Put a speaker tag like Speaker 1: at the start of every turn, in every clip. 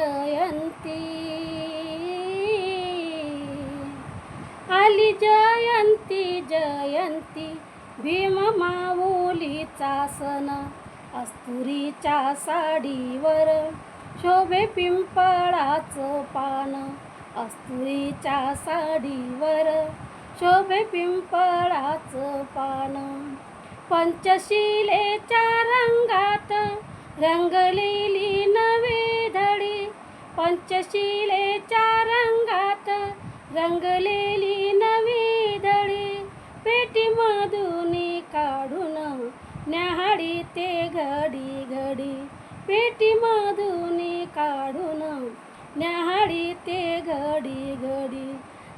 Speaker 1: जयंती. आली जयंती जयंती. भीम माऊलीचा सण अस्तुरीच्या साडीवर. शोभे पिंपळाचं पान अस्तुरीच्या साडीवर. शोभे पिंपळाचं पान पंचशिलेच्या रंगात रंगलेली नवी पंचशिलेच्या रंगात रंगलेली नवी धडी पेटीमधून काढून न्याहाडी ते घडी घडी पेटीमधून काढून न्याहाडी ते घडी घडी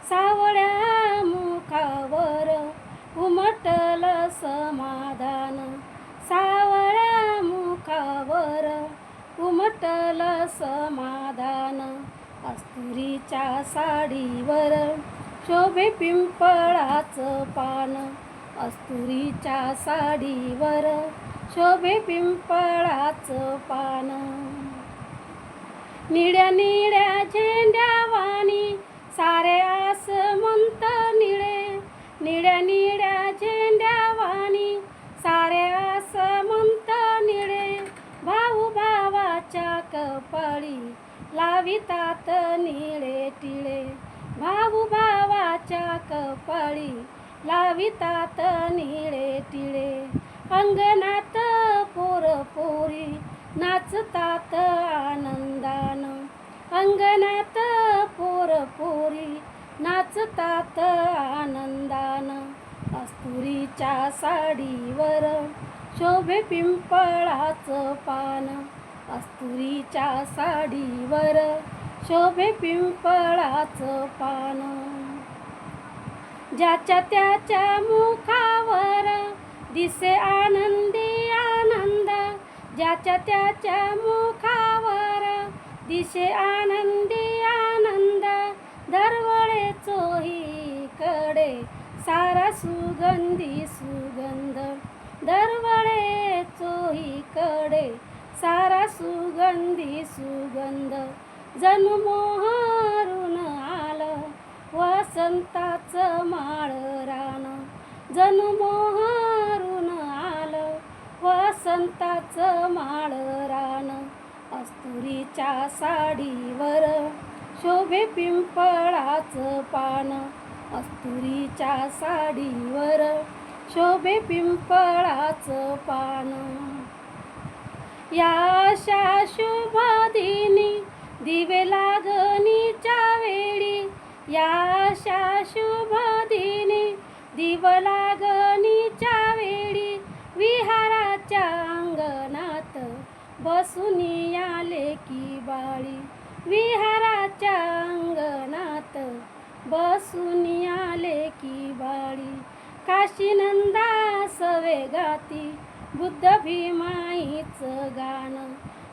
Speaker 1: सावळ्या मुखावर उमटल समाधान सावळ्या मुखावर उमटल समाधान. अस्तुरीच्या साडीवर शोभे पिंपळाचं पान. अस्तुरीच्या साडीवर शोभे पिंपळाचं पान. निड्या निड्या झेंड्या वाणी सारे आसमंत निळे. निड्या निड्या लावितात निळे टिळे भाऊ भावाच्या कपाळी. लावितात निळे टिळे अंगणात पोर पोरी नाचतात आनंदानं अंगणात पोर पोरी नाचतात आनंदानं अस्तुरीच्या साडीवर शोभे पिंपळाचं पान. अस्तुरीच्या साडीवर शोभे पिंपळाचं पान. ज्याच्या त्याच्या मुखावर दिसे आनंदी आनंद ज्याच्या त्याच्या मुखावर दिसे आनंदी आनंद दरवळे चोहीकडे सारा सुगंधी सु सुगंधी सुगंध. जणू आलं वसंताचं माळ रान. जणू आलं वसंताचं माळ रान. अस्तुरीच्या साडीवर शोभे पिंपळाचं पान. अस्तुरीच्या साडीवर शोभे पिंपळाचं पान. या अशा शुभ दिनी दिवे लागणीच्या वेळी. या अशा शुभ दिनी दिव लागणीच्या वेळी. विहाराच्या अंगणात बसून आले की बाळी. विहाराच्या अंगणात बसून आले की बाळी. काशीनंदा सवे गाती बुद्ध भीमाईचं गाणं.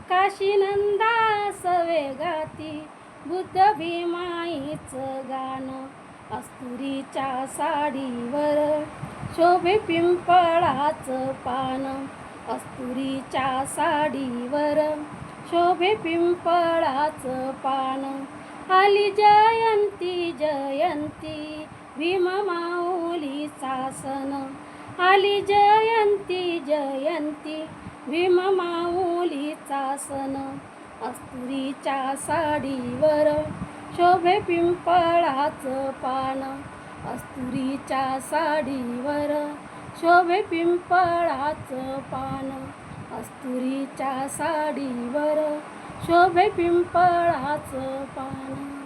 Speaker 1: काशीनंदा सवे गाती बुद्ध भीमाईचं गाणं. अस्तुरीच्या साडीवर शोभे पिंपळाचं पान. अस्तुरीच्या साडीवर शोभे पिंपळाचं पान. आली जयंती जयंती भीम माऊलीचा सण. आली जयंती होती भीम माऊलीचा सण. अस्तुरीच्या साडीवर शोभे पिंपळाचं पान. अस्तुरीच्या साडीवर शोभे पिंपळाचं पान. अस्तुरीच्या साडीवर शोभे पिंपळाचं पान.